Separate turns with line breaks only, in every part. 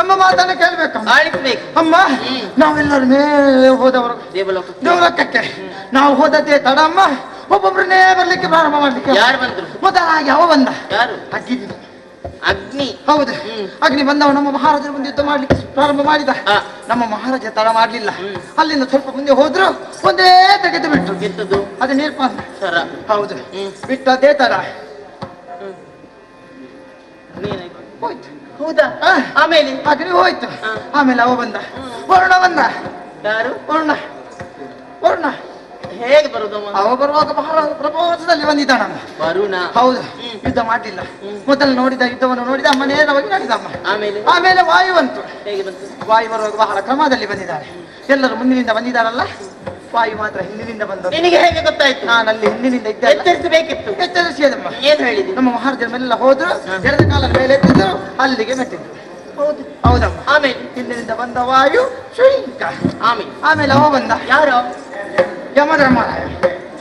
ನಮ್ಮ ಮಾತನ್ನ
ಆಳಿಸ್ಬೇಕು
ಅಮ್ಮ. ನಾವೆಲ್ಲರೂ ಮೇಲೆ ಹೋದವರು.
ದೇವಲೋಕ
ದೇವಲೋಕಕ್ಕೆ. ನಾವು ಹೋದದ್ದೇ ತಡ ಅಮ್ಮ. ಒಬ್ಬೊಬ್ರನ್ನೇ ಬರ್ಲಿಕ್ಕೆ ಪ್ರಾರಂಭ ಮಾಡ್ಲಿಕ್ಕೆ.
ಯಾರು ಬಂದ್ರು?
ಮೊದಲಾಗಿ ಯಾವ ಬಂದ?
ಯಾರು?
ಅಗ್ನಿ.
ಅಗ್ನಿ.
ಹೌದು. ಅಗ್ನಿ ಬಂದವ ನಮ್ಮ ಮಹಾರಾಜರ ಮುಂದೆ ಯುದ್ಧ ಮಾಡ್ಲಿಕ್ಕೆ ಪ್ರಾರಂಭ ಮಾಡಿದ. ನಮ್ಮ ಮಹಾರಾಜ ತಡ ಮಾಡ್ಲಿಲ್ಲ. ಅಲ್ಲಿಂದ ಸ್ವಲ್ಪ ಮುಂದೆ ಹೋದ್ರು ಒಂದೇ ತೆಗೆದು ಬಿಟ್ರು.
ಅದೇ
ಅದು ನೀರ್ಪಾನ
ಸರ.
ಹೌದು. ಬಿಟ್ಟದೇ ತಡ. ಹೋಯ್ತು.
ಹೌದಾ. ಆಮೇಲೆ
ಅಗ್ನಿ ಹೋಯ್ತು. ಆಮೇಲೆ ಅವ ಬಂದ. ವರುಣ ಬಂದ.
ಯಾರು?
ವರುಣ. ವರುಣ.
ಹೇಗೆ ಬರುದಮ್ಮ
ಅವ ಬರುವಾಗ ಬಹಳ ಪ್ರಪೋಸದಲ್ಲಿ ಬಂದಿದ್ದಾನಮ್ಮ
ವರುಣ.
ಹೌದು. ಯುದ್ಧ
ಮಾಡಿಲ್ಲ.
ಮೊದಲು ನೋಡಿದ ಯುದ್ಧವನ್ನು ನೋಡಿದ ಅಮ್ಮ ನೇರವಾಗಿ ನಡೆದಮ್ಮ
ಆಮೇಲೆ?
ಆಮೇಲೆ ವಾಯು ಬಂತು.
ಹೇಗೆ ಬಂತು?
ವಾಯು ಬರುವಾಗ ಬಹಳ ಕ್ರಮದಲ್ಲಿ ಬಂದಿದ್ದಾರೆ. ಎಲ್ಲರೂ ಮುಂದಿನಿಂದ ಬಂದಿದ್ದಾರಲ್ಲ? ವಾಯು ಮಾತ್ರ ಹಿಂದಿನಿಂದ ಬಂದದ್ದು.
ನಿನಗೆ ಹೇಗೆ ಗೊತ್ತಾಯ್ತು?
ನಾನಲ್ಲಿ ಹಿಂದಿನಿಂದ ಇದ್ದೆ ಎಚ್ಚರಿಸಿ
ಎಚ್ಚರಿಸಬೇಕಿತ್ತು.
ಎಚ್ಚರಿಸಿದಮ್ಮ
ಏನ್ ಹೇಳಿದಿ?
ನಮ್ಮ ಮಹಾರಾಜರ ಮೇಲೆಲ್ಲ ಹೋದ್ರು ಎಡದ ಕಾಲ ಮೇಲೆ ಎತ್ತಿದ್ರು ಅಲ್ಲಿಗೆ ಮೆಟ್ಟಿದ್ರು.
ಹೌದು.
ಹೌದಮ್ಮ.
ಆಮೇಲೆ?
ಹಿಂದಿನಿಂದ ಬಂದ ವಾಯು ಶುಂಕ
ಆಮೇಲೆ?
ಆಮೇಲೆ ಅವ ಬಂದ.
ಯಾರು?
ಯಮಧರ್ಮರಾಯ.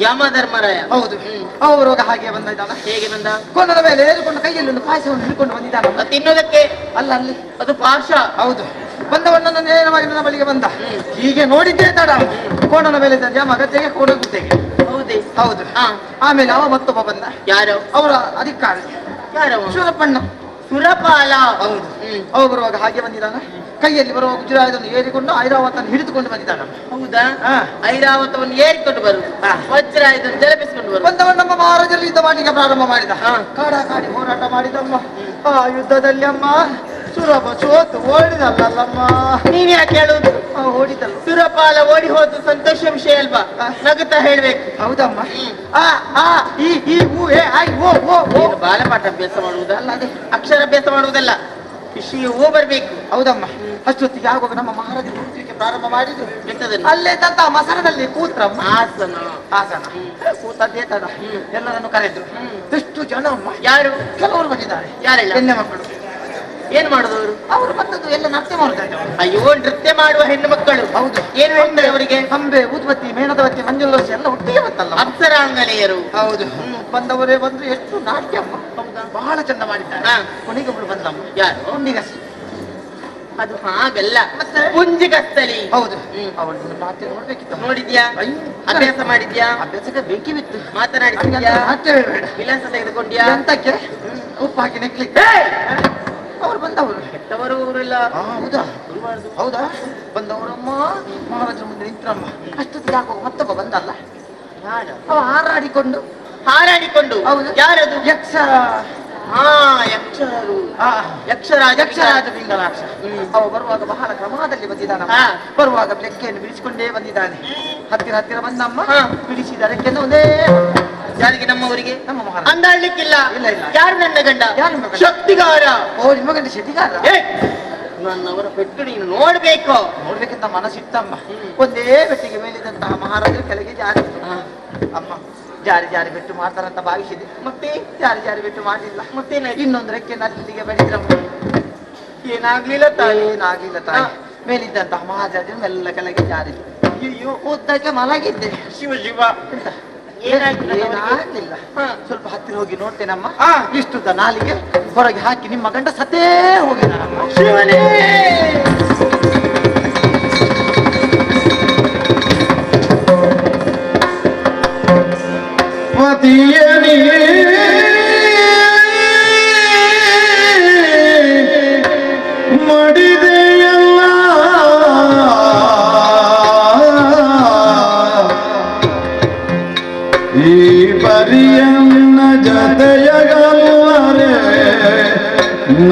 ಯಮಧರ್ಮರಾಯ.
ಹೌದು.
ಹ್ಮ್.
ಅವ ರೋಗ ಹಾಗೆ ಬಂದಿದ್ದಾನ
ಹೇಗೆ ಬಂದ?
ಕೋನದ ಮೇಲೆ ಏರಿಕೊಂಡು ಕೈಯಲ್ಲಿ ಒಂದು ಪಾಯಸವನ್ನು ಹಿಡ್ಕೊಂಡು ಬಂದಿದ್ದಾನ
ತಿನ್ನೋದಕ್ಕೆ?
ಅಲ್ಲ ಅಲ್ಲಿ
ಅದು ಪಾಶ
ಹೌದು. ಬಂದವಣ್ಣನ ನೇರವಾಗಿ ನನ್ನ ಬಳಿಗೆ ಬಂದ. ಹೀಗೆ ನೋಡಿದ್ದೇ ತಡ. ಕೋಣನ ಮೇಲೆ ಜಮ ಗದ್ದೆಗೆ ಕೋಣ ಗುದ್ದೆಗೆ
ಹೌದೇ?
ಆಮೇಲೆ ಅವ ಮತ್ತೊಬ್ಬ ಬಂದ.
ಯಾರು?
ಅವರ ಅಧಿಕಾರ.
ಯಾರು
ಶೂರಪ್ಪಣ್ಣ.
ಸುರಪಾಲ
ಹೌದು. ಅವ ಬರುವಾಗ ಹಾಗೆ ಬಂದಿದ್ದಾನ. ಕೈಯಲ್ಲಿ ಬರುವ ಗುಜರಾಯದನ್ನು ಏರಿಕೊಂಡು ಐರಾವತನ್ನು ಹಿಡಿದುಕೊಂಡು ಬಂದಿದ್ದಾನ.
ಹೌದಾ. ಐರಾವತವನ್ನು ಏರಿಕೊಂಡು ಬರು. ವಜ್ರಾಯದನ್ನು ಜಲಪಿಸಿಕೊಂಡು ಬರು.
ಬಂದವ ನಮ್ಮ ಮಹಾರಾಜರು ಯುದ್ಧ ಮಾಡಲಿಕ್ಕೆ ಪ್ರಾರಂಭ ಮಾಡಿದ. ಕಾಡ ಕಾಡಿ ಹೋರಾಟ ಮಾಡಿದಮ್ಮ. ಆ ಯುದ್ಧದಲ್ಲಿ ಅಮ್ಮ ಸುರಭ ಸೋತು ಓಡಿದಲ್ಲಮ್ಮ
ನೀನ್ ಯಾಕೆ
ಹೇಳುದು ಓಡಿದಲ್ಲ
ಸುರಪಾಲ ಓಡಿ ಹೋದ ಸಂತೋಷ ವಿಷಯ ಅಲ್ವಾ. ನಗುತ್ತಾ ಹೇಳ್ಬೇಕು.
ಹೌದಮ್ಮ. ಆ ಆ ಈ ಈ ಊ ಏ ಐ ಓ ಓ ಓ.
ಬಾಲಪಾಠ ಅಭ್ಯಾಸ ಮಾಡುವುದಲ್ಲ
ಅದೇ
ಅಕ್ಷರ ಅಭ್ಯಾಸ ಮಾಡುವುದಲ್ಲ. ಕೃಷಿಗೆ ಹೂ ಬರ್ಬೇಕು.
ಹೌದಮ್ಮ. ಅಷ್ಟೊತ್ತಿಗೆ ಆಗುವಾಗ ನಮ್ಮ ಮಹಾರಾಜರು ಕೂತ್ಲಿಕ್ಕೆ ಪ್ರಾರಂಭ ಮಾಡಿದ್ರು ಅಲ್ಲೇ ತಂತ ಮಸರದಲ್ಲಿ ಕೂತ್ರಮ್ಮ
ಆಸನ
ಆಸನ ಕೂತದ್ದೇ ತಡ
ಹ್ಮ್.
ಎಲ್ಲರನ್ನು ಕರೆದ್ರು. ಎಷ್ಟು ಜನ ಅಮ್ಮ.
ಯಾರು?
ಕೆಲವರು ಬಂದಿದ್ದಾರೆ.
ಯಾರೆಲ್ಲ?
ಹೆಣ್ಣೆ ಮಕ್ಕಳು.
ಏನ್ ಮಾಡುದವರು?
ಅವರು ಬಂದದ್ದು ಎಲ್ಲ ನೃತ್ಯ ಮಾಡ್ತಾರೆ
ಅಯ್ಯೋ ನೃತ್ಯ ಮಾಡುವ ಹೆಣ್ಣು ಮಕ್ಕಳು.
ಹೌದು.
ಏನು ಹೇಳ್ತಾರೆ ಅವರಿಗೆ?
ಅಂಬೆ ಉದ್ವತ್ತಿ ಮೇಣದವತ್ತಿ ಮಂಜುಲೋಸಿ ಎಲ್ಲ ಒಟ್ಟಿಗೆ ಬಂತಲ್ಲ
ಅಪ್ಸರಾಂಗನೆಯರು.
ಹೌದು. ಬಂದವರೇ ಬಂದ್ರು ಎಷ್ಟು ನಾಟ್ಯ. ಬಹಳ ಚಂದ ಮಾಡಿದ್ದಾರೆ. ಕೊನೆಗೆ ಒಬ್ಳು ಬಂದಮ್ಮ
ಯಾರು?
ಹುಂಡಿಗಸಿ
ಅದು ಹಾಗಲ್ಲ.
ಮತ್ತೆ?
ಪುಂಜಿ ಕಸ್ತಲಿ
ಹೌದು.
ಹ್ಮ್.
ಅವಳು ನಾಟ್ಯ ನೋಡ್ಬೇಕಿತ್ತು.
ನೋಡಿದ್ಯಾ. ಅಭ್ಯಾಸ ಮಾಡಿದ್ಯಾ?
ಅಭ್ಯಾಸಕ್ಕೆ ಬೇಕಿ ಬಿತ್ತು
ಮಾತನಾಡಿದ್ಯಾ ವಿಳಾಸ ತೆಗೆದುಕೊಂಡ್ಯಾ?
ಅಂತಕ್ಕೆ ಉಪ್ಪು ಹಾಕಿ ಅವ್ರು ಬಂದವರು
ಕೆಟ್ಟವರು ಅವರೆಲ್ಲ.
ಹೌದಾ? ಹೌದಾ? ಬಂದವರಮ್ಮ ಮಹಾರಾಜರ ಮುಂದೆ ನಿಂತ್ರಮ್ಮ. ಅಷ್ಟೊತ್ತಿಗೆ ಯಾಕೋ ಮತ್ತೊಬ್ಬ ಬಂದಲ್ಲ? ಅವ ಹಾರಾಡಿಕೊಂಡು.
ಹಾರಾಡಿಕೊಂಡು?
ಹೌದು.
ಯಾರದು?
ಯಕ್ಷ.
ಹಾ ಯಕ್ಷರು. ಯಕ್ಷರಾಜ
ಯಕ್ಷರಾಜ ಪಿಂಗಲಾಕ್ಷ. ಅವ ಬರುವಾಗ ಬಹಳ ಕ್ರಮದಲ್ಲಿ ಬಂದಿದ್ದಾನ. ಬರುವಾಗ ಬೆಕ್ಕೆಯನ್ನು ಬಿಡಿಸಿಕೊಂಡೇ ಬಂದಿದ್ದಾನೆ. ಹತ್ತಿರ ಹತ್ತಿರ ಬಂದಮ್ಮ. ಬಿಡಿಸಿದ ರೆಕ್ಕೆಯನ್ನು ಒಂದೇ
ಯಾರಿಗೆ ನಮ್ಮವರಿಗೆ
ನಮ್ಮ ಮಹಾರಾಜ.
ಅಂದಾಡ್ಲಿಕ್ಕಿಲ್ಲ.
ಇಲ್ಲ, ಇಲ್ಲ.
ಯಾರು ನನ್ನ ಗಂಡ?
ಯಾರು ಗಂಡ?
ಶಕ್ತಿಗಾರ.
ಓ ನಿಮ್ಮ ಗಂಡ ಶೆಟ್ಟಿಗಾರ
ಏ! ನನ್ನವರ ಪೆಟ್ಟು ನೀನು ನೋಡ್ಬೇಕು.
ನೋಡ್ಬೇಕಂತ ಮನಸ್ಸಿತ್ತಮ್ಮ. ಒಂದೇ ಬೆಟ್ಟಿಗೆ ಮೇಲಿದ್ದಂತಹ ಮಹಾರಾಜರು ಕೆಳಗೆ ಜಾರಿ. ಅಮ್ಮ ಜಾರಿ ಜಾರಿ ಬೆಟ್ಟು ಮಾಡ್ತಾರಂತ ಭಾವಿಸಿದೆ.
ಮತ್ತೆ
ಜಾರಿ ಜಾರಿ ಬೆಟ್ಟು ಮಾಡಲಿಲ್ಲ.
ಮತ್ತೆ
ಇನ್ನೊಂದು ರೆಕ್ಕೆ ನಲ್ಲಿಗೆ ಬಡಿದ್ರ
ಏನಾಗ್ಲಿಲ್ಲ ತಾಯಿ
ಏನಾಗ್ಲಿಲ್ಲ ತಾಯಿ
ಹಾ.
ಮೇಲಿದ್ದಂತಹ ಮಹಾರಾಜರು ಮೆಲ್ಲ ಕೆಳಗೆ ಜಾರಿದ್ರು
ಅಯ್ಯೋ
ಉದ್ದಕ್ಕೆ ಮಲಗಿದ್ದೆ.
ಶಿವ ಶಿವ.
ಎಂತ? ಏನಾಗ್ಲಿಲ್ಲ ಸ್ವಲ್ಪ ಹತ್ತಿರ ಹೋಗಿ ನೋಡ್ತೇನಮ್ಮ
ಹಾ.
ಇಷ್ಟುದ್ದ ನಾಲಿಗೆ ಹೊರಗೆ ಹಾಕಿ ನಿಮ್ಮ ಗಂಡ ಸತ್ತೇ ಹೋಗಿದಾನಮ್ಮ
ಶಿವನೇ!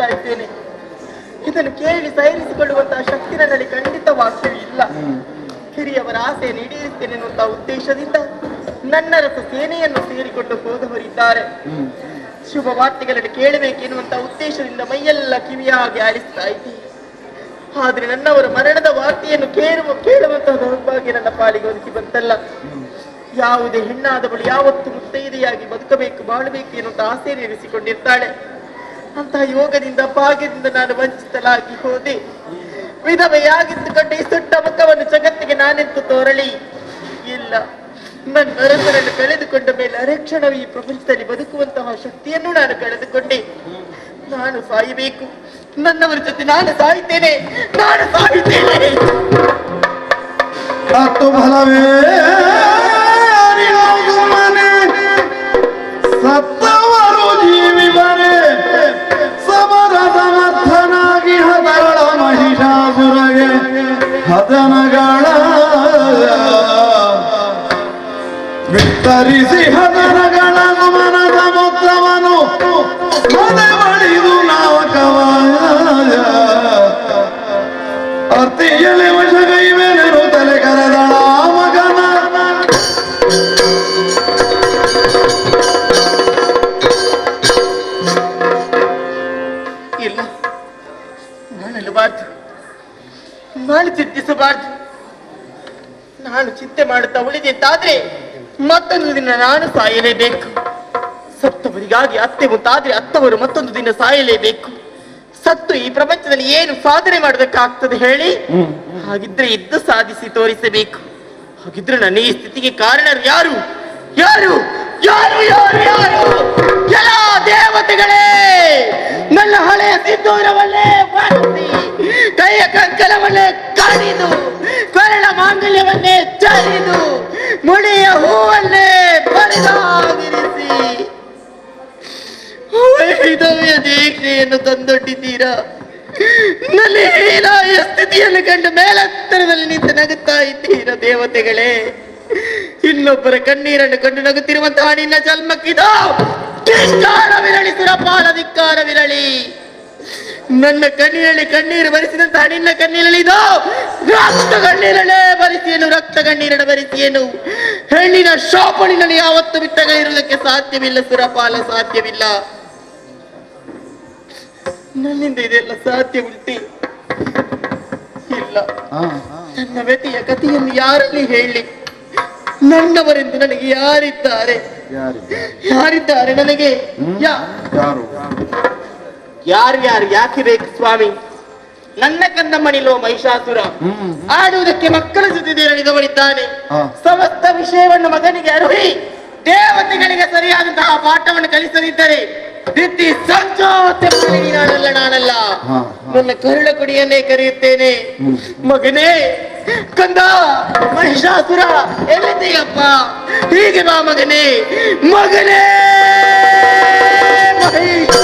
ನಾನು ಇದ್ದೇನೆ. ಇದನ್ನು ಕೇಳಿ ಸೈರಿಸಿಕೊಳ್ಳುವಂತಹ ಶಕ್ತಿ ನನ್ನಲ್ಲಿ ಖಂಡಿತವಾಗಿಯೂ ಇಲ್ಲ. ಹಿರಿಯವರ ಆಸೆ ನೀಡಿರುತ್ತೇನೆ ಎನ್ನುವಂತಹ ಉದ್ದೇಶದಿಂದ ನನ್ನ ರಥ ಸೇನೆಯನ್ನು ಸೇರಿಕೊಂಡು ಹೋದವರಿದ್ದಾರೆ ಶುಭ ವಾರ್ತೆಗಳನ್ನು ಕೇಳಬೇಕೆನ್ನುವಂತಹ ಉದ್ದೇಶದಿಂದ ಮೈಯೆಲ್ಲ ಕಿವಿಯಾಗಿ ಆಡಿಸ್ತಾ ಇದ್ದೀನಿ. ಆದ್ರೆ ನನ್ನವರ ಮರಣದ ವಾರ್ತೆಯನ್ನು ಕೇಳುವ, ಕೇಳುವಂತಹ ದೌರ್ಭಾಗ್ಯ ನನ್ನ ಪಾಲಿಗೆ ಒದಗಿ ಬಂತಲ್ಲ. ಯಾವುದೇ ಹೆಣ್ಣಾದವಳು ಯಾವತ್ತು ಮುತ್ತೈದೆಯಾಗಿ ಬದುಕಬೇಕು, ಬಾಳಬೇಕು ಎನ್ನುವಂತ ಆಸೆ ಇರಿಸಿಕೊಂಡಿರ್ತಾಳೆ ಅಂತಹ ಯೋಗದಿಂದ ಭಾಗ್ಯದಿಂದ ನಾನು ವಂಚಿತಲಾಗಿ ಹೋದೆ. ವಿಧವೆಯಾಗಿದ್ದುಕೊಂಡು ಈ ಸುಟ್ಟ ಮುಖವನ್ನು ಜಗತ್ತಿಗೆ ನಾನೆಂತು ತೋರಳಿ ಇಲ್ಲ. ನನ್ನ ಅರಸರನ್ನು ಕಳೆದುಕೊಂಡ ಮೇಲೆ ಅರಕ್ಷಣವು ಈ ಪ್ರಪಂಚದಲ್ಲಿ ಬದುಕುವಂತಹ ಶಕ್ತಿಯನ್ನು ನಾನು ಕಳೆದುಕೊಂಡೆ. ನಾನು ಸಾಯಬೇಕು. ನನ್ನವರ ಜೊತೆ ನಾನು ಸಾಯ್ತೇನೆ ನಾನು ಸಾಯ್ತೇನೆ
ಹದನಗಳ ವಿಸ್ತರಿಸಿ ಹದನಗಳ ಮನದ ಮೊತ್ತವನು ಬಳಿದು ನಾವಕವಾಯ ಅರ್ತಿಯಲೆ ವಶಗೈ
ಅಂತಾದ್ರೆ ಮತ್ತೊಂದು ದಿನ ನಾನು ಸಾಯಲೇಬೇಕು. ಸತ್ತವರಿಗಾಗಿ ಅತ್ತೆ ಮುಂತಾದ್ರೆ ಅತ್ತವರು ಮತ್ತೊಂದು ದಿನ ಸಾಯಲೇಬೇಕು. ಸತ್ತು ಈ ಪ್ರಪಂಚದಲ್ಲಿ ಏನು ಸಾಧನೆ ಮಾಡೋದಕ್ಕಾಗ್ತದೆ ಹೇಳಿ? ಹಾಗಿದ್ರೆ ಇದ್ದು ಸಾಧಿಸಿ ತೋರಿಸಬೇಕು. ಹಾಗಿದ್ರೆ ನನ್ನ ಈ ಸ್ಥಿತಿಗೆ ಕಾರಣರು ಯಾರು? ಯಾರು? ಯಾರು ಯಾರು ಯಾರು? ಎಲ್ಲ ದೇವತೆಗಳೇ! ನನ್ನ ಹಳೆಯ ಸಿದ್ದೂರವನ್ನೇ ಬಳಸಿ ಕೈಯ ಕಂಕಲವನ್ನೇ ಕಡಿದು ಕೊರಳ ಮಾಂಗಲ್ಯವನ್ನೇ ಚರಿದು ಮುಡಿಯ ಹೂವನ್ನೇ ಬರಿದಾಗಿರಿಸಿ. ವೈಧವ್ಯ ದೀಕ್ಷೆಯನ್ನು ತಂದೊಡ್ಡಿದ್ದೀರಾ? ನನ್ನ ಸ್ಥಿತಿಯನ್ನು ಕಂಡು ಮೇಲತ್ತರದಲ್ಲಿ ನಿಂತು ನಗುತ್ತಾ ಇದ್ದೀರ ದೇವತೆಗಳೇ? ಇನ್ನೊಬ್ಬರ ಕಣ್ಣೀರನ್ನು ಕಂಡು ನಗುತ್ತಿರುವಂತಹ ನಿನ್ನ ಜನ್ಮಕ್ಕಿದ ವಿರಳಿ ಸುರಪಾಲ ಧಿಕ್ಕಾರ ವಿರಳಿ ನನ್ನ ಕಣ್ಣಿನಲ್ಲಿ ಕಣ್ಣೀರು ಬರಿಸಿದಂತಹ ನಿನ್ನ ಕಣ್ಣೀರಲ್ಲಿ ಇದು ರಕ್ತ ಕಣ್ಣೀರಲ್ಲೇ ಬರಿಸಿಯೇನು ರಕ್ತ ಕಣ್ಣೀರಡ ಬರಿಸಿಯೇನು? ಹೆಣ್ಣಿನ ಶೋಪಣಿನಲ್ಲಿ ಯಾವತ್ತು ಬಿಟ್ಟಗಳಿರುವುದಕ್ಕೆ ಸಾಧ್ಯವಿಲ್ಲ ಸುರಪಾಲ ಸಾಧ್ಯವಿಲ್ಲ. ನನ್ನಿಂದ ಇದೆಲ್ಲ ಸಾಧ್ಯ ಉಂಟಿ? ಇಲ್ಲ. ನನ್ನ ವ್ಯತಿಯ ಕಥೆಯನ್ನು ಯಾರಲ್ಲಿ ಹೇಳಿ? ನನ್ನವರೆಂದು ನನಗೆ ಯಾರಿದ್ದಾರೆ? ಯಾರಿದ್ದಾರೆ? ನನಗೆ?
ಯಾರು?
ಯಾರು ಯಾರು? ಯಾಕೆ ಬೇಕು ಸ್ವಾಮಿ? ನನ್ನ ಕಂದ ಮಣಿಲೋ
ಮಹಿಷಾಸುರ
ಆಡುವುದಕ್ಕೆ ಮಕ್ಕಳ ಜೊತೆ
ಹಾ.
ಸಮಸ್ತ ವಿಷಯವನ್ನು ಮಗನಿಗೆ ಅರುಹಿ ದೇವತೆಗಳಿಗೆ ಸರಿಯಾದಂತಹ ಪಾಠವನ್ನು ಕಲಿಸದಿದ್ದರೆ ದಿತ್ತಿ ಸಂಜೋತೆ ನಾನಲ್ಲ.
ನಾನಲ್ಲ.
ನನ್ನ ಕರುಳ ಕುಡಿಯನ್ನೇ ಕರೆಯುತ್ತೇನೆ. ಮಗನೇ ಕಂದ ಮಹಿಷಾಸುರ ಎಲ್ಲಿದ್ದೀಯಪ್ಪ? ಹೀಗೆ ಬಾ ಮಗನೇ. ಮಗನೇ ಮಹಿಷ.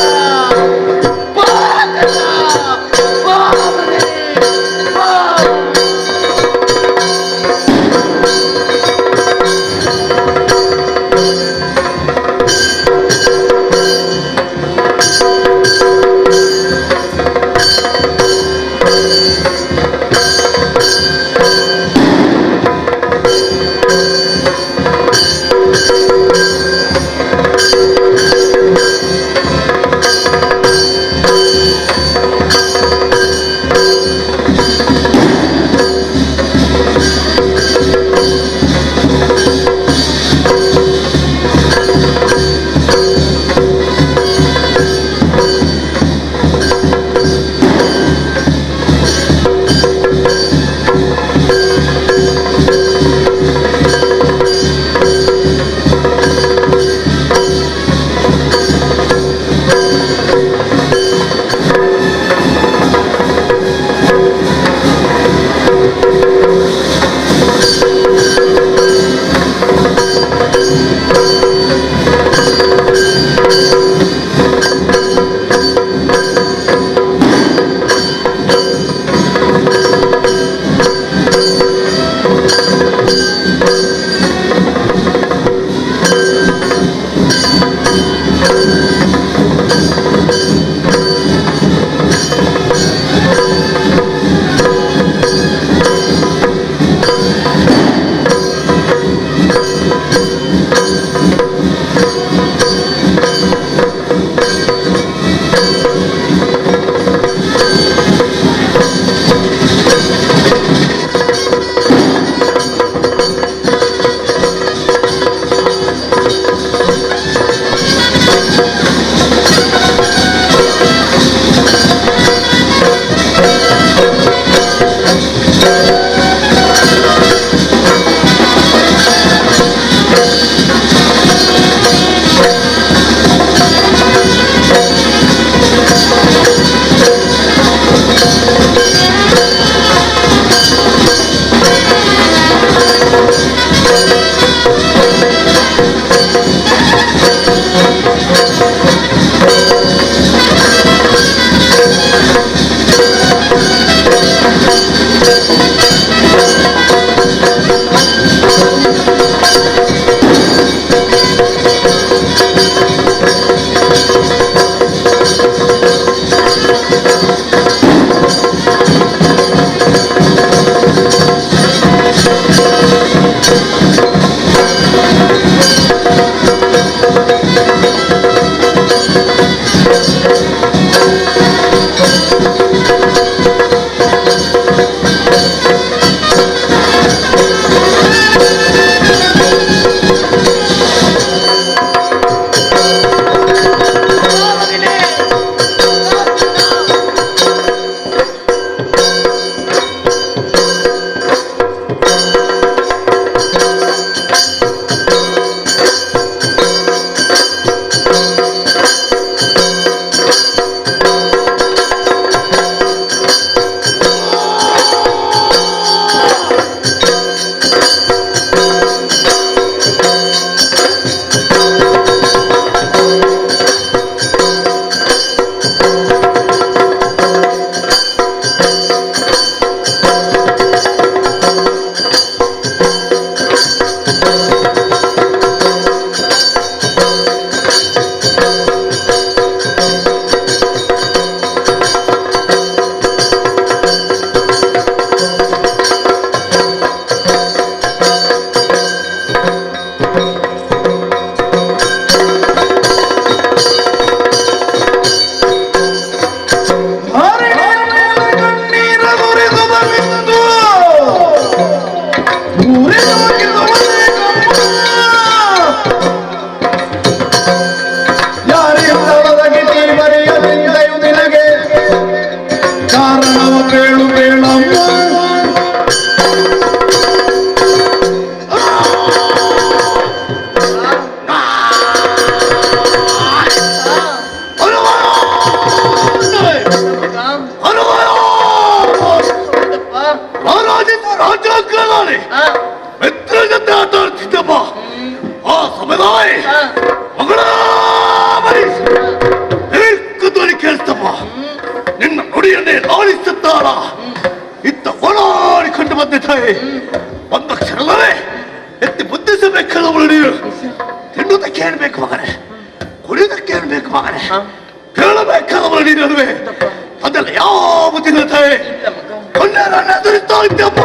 ಕೊಂಡರನ್ನ ಎದುರಿಸ್ತಾ ಇದ್ದಮ್ಮ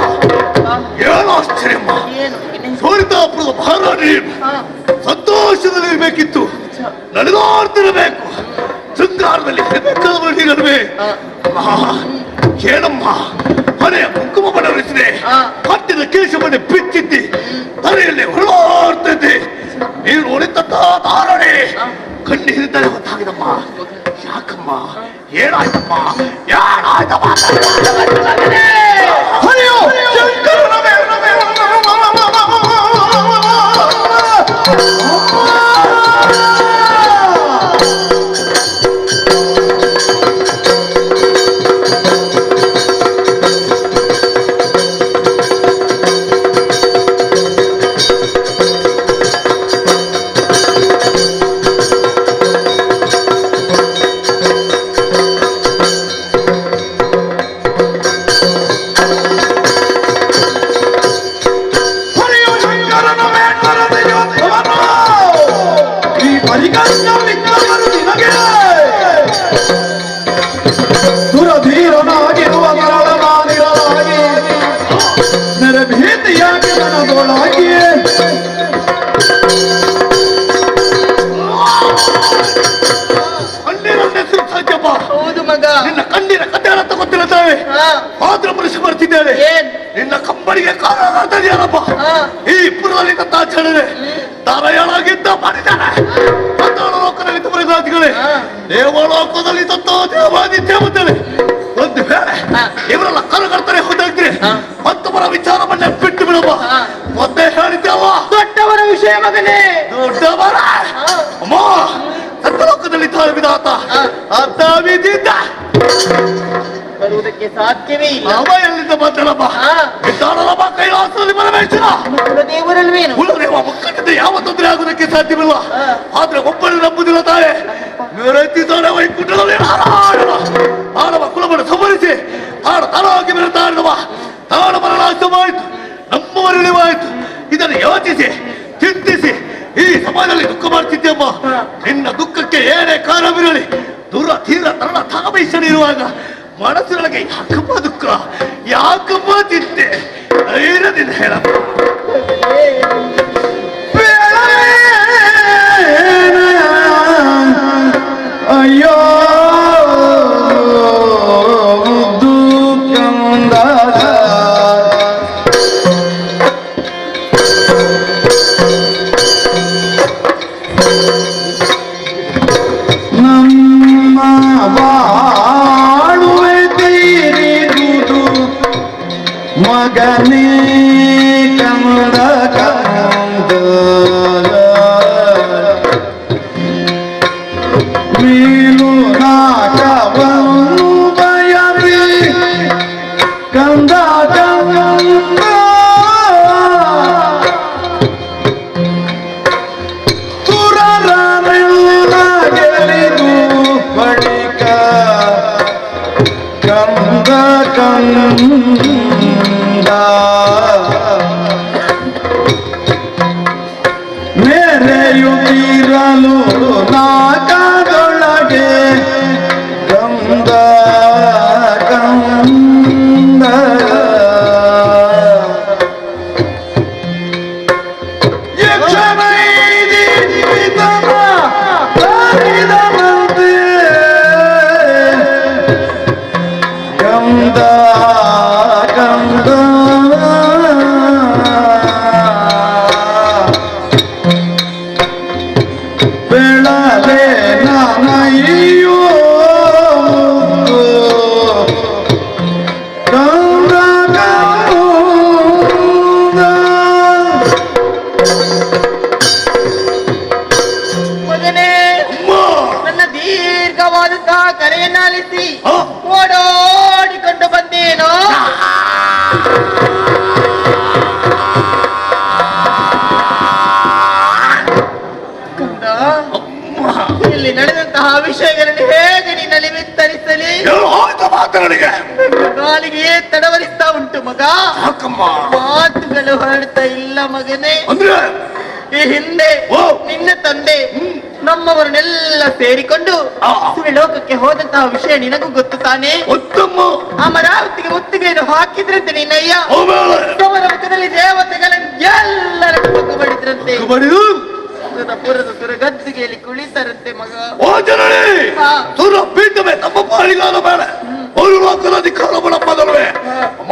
ಆ,
ಏನು? ಆಶ್ಚರ್ಯಮ್ಮ? ಸೋರಿತಾಪುರದ ಮಹಾರಾಣಿ. ಸಂತೋಷದಲ್ಲಿರ್ಬೇಕಿತ್ತು
ಛ,
ನಡೆದಾಡ್ತಿರಬೇಕು. ಶೃಂಗಾರದಲ್ಲಿ ಇರಬೇಕಾದವಳು ನೀನಲ್ವೇ
ಆ,
ಏನಮ್ಮ ಮನೆಯ ಕುಂಕುಮ ಬಡವರಿಸಿದೆ ಕೇಶವನ್ನೇ ಬಿಚ್ಚಿದ್ದಿ. ತಲೆಯಲ್ಲಿ ಹೊರಡ್ತಿದ್ದೆ ನೀನು ಉಳಿತಂತ ಧಾರಣೆ ಖಂಡಿಸಿದರೆ ಗೊತ್ತಾಗಿದಮ್ಮ ಯಾಕಮ್ಮ? ಏನಾಯ್ತಮ್ಮ? ಏನಾಯ್ತಮ್ಮ ತಗೊತ್ತಿರುತ್ತೇವೆ
ಆ,
ಮಾತ್ರ ಮನಸ್ಸು
ಬರ್ತಿದ್ದೇವೆ
ನಿನ್ನ ಕಂಬಳಿಗೆ ಕಾರಣಪ್ಪ. ಈ ಪುರದಲ್ಲಿ ತಾಚಣೆ ತರಯಾಳಾಗಿದ್ದ ಮಾಡಿದ್ದಾನೆ. ಲೋಕದಲ್ಲಿ. ದೇವಲೋಕದಲ್ಲಿ ತತ್ತೋ ದೇವಾದಿ ದೇವತೆಗಳೇ ಒಂದು ವೇಳೆ. ಇವರೆಲ್ಲ ಕರಗಡ್ತಾರೆ ಹೋದಾಗ್ರಿ ಮತ್ತೊಬ್ಬರ ವಿಚಾರ ಮನೆ ಬಿಟ್ಟು ಬಿಡಪ್ಪ.
ಆ.
ಮತ್ತೆ ಹೇಳಿದ್ದಲ್ಲ
ದೊಡ್ಡವರ ವಿಷಯ ಮಗನೇ.
ದೊಡ್ಡವರ. ಅಮ್ಮ ಸತ್ತಲೋಕದಲ್ಲಿ ತಾಳು ಬಿದಾತ
ಆ.
ಅರ್ಧ ಬಿದ್ದಿದ್ದ
ಬರುವುದಕ್ಕೆ ಸಾಧ್ಯವೇ ಇಲ್ಲ.
ಅವ ಎಲ್ಲಿಂದ ಬಂದಳಮ್ಮ
ಆ.
ಇದ್ದಾಳಲ್ಲಮ್ಮ ಕೈಲಾಸದಲ್ಲಿ ಪರಮೇಶ್ವರ
ಕುಲದೇವರಲ್ವೇನು
ಕುಲದೇವ ಮಕ್ಕಳಿಂದ ಯಾವ ತೊಂದರೆ ಆಗುವುದಕ್ಕೆ ಸಾಧ್ಯವಿಲ್ಲ. ಆದ್ರೆ ಒಬ್ಬಳು ನಂಬುದಿಲ್ಲ ತಾಳೆ ಮೆರೆತಿದ್ದಾನೆ ವೈಕುಂಠದಲ್ಲಿ ನಾರಾಯಣ. ಆಡವ ಕುಲವನ್ನು ಸಂವರಿಸಿ ಆಡ ತಲವಾಗಿ ಬೆರೆತಾಡಿದವ ತಾಳ ಮರಣಾಶವಾಯಿತು ನಮ್ಮವರಿಳಿವಾಯಿತು ಇದನ್ನು ಯೋಚಿಸಿ ಚಿಂತಿಸಿ ಈ ಸಮಾಜದಲ್ಲಿ ದುಃಖ ಮಾಡ್ತಿದ್ದೆಮ್ಮ ನಿನ್ನ ದುಃಖಕ್ಕೆ ಏನೇ ಕಾರಣವಿರಲಿ ದೂರ ತೀರ ತರಣ ತಾಮೇಶನಿರುವಾಗ ಮನಸ್ಸಿನೊಳಗೆ ಯಾಕಪ್ಪ ದುಃಖ? ಯಾಕಪ್ಪ ಚಿಂತೆ? ಧೈರ್ಯದಿಂದ ಹೇಳಪ್ಪ
ಅಯ್ಯೋ.
ನಾಲಿಗೆಯೇ ತಡವರಿಸ್ತಾ ಉಂಟು ಮಗ.
ಯಾಕಮ್ಮ?
ಮಾತುಗಳು ಹೊರಡ್ತಾ ಇಲ್ಲ ಮಗನೇ.
ಅಂದ್ರೆ?
ಈ ಹಿಂದೆ
ಓ.
ನಿನ್ನ ತಂದೆ ನಮ್ಮವರನ್ನೆಲ್ಲ ಸೇರಿಕೊಂಡು ಲೋಕಕ್ಕೆ ಹೋದಂತಹ ವಿಷಯ ನಿನಗೂ ಗೊತ್ತು ತಾನೆ? ಅಮರಾವತಿಗೆ ಮುತ್ತಿಗೆಯನ್ನು ಹಾಕಿದ್ರಂತೆ ನಿನ್ನಯ್ಯ
ಆಮೇಲೆ
ಅವರ ಮುಖದಲ್ಲಿ ದೇವತೆಗಳನ್ನು ಎಲ್ಲರನ್ನು ಬಗ್ಗು ಮಾಡಿದ್ರಂತೆ
ಬಡಿದು?
ಸುರದ ಪುರದ ಕುಳಿತರಂತೆ ಮಗ.
ತಮ್ಮ ಪಾಲಿಗಾಲ ಬೇಡ. ಅವರು ಬಡಪ್ಪದಲ್ವೇ ಅಮ್ಮ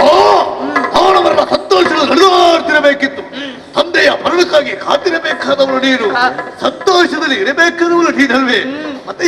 ಅವನವರನ್ನ ಸಂತೋಷದ ನಡೆದಾಡ್ತಿರಬೇಕಿತ್ತು ತಂದೆಯ ಮರಣಕ್ಕಾಗಿ ಕಾತಿರಬೇಕಾದವರು ನೀನು. ಸಂತೋಷದಲ್ಲಿ ಇರಬೇಕಾದವರು ನೀನಲ್ವೇ. ಮತ್ತೆ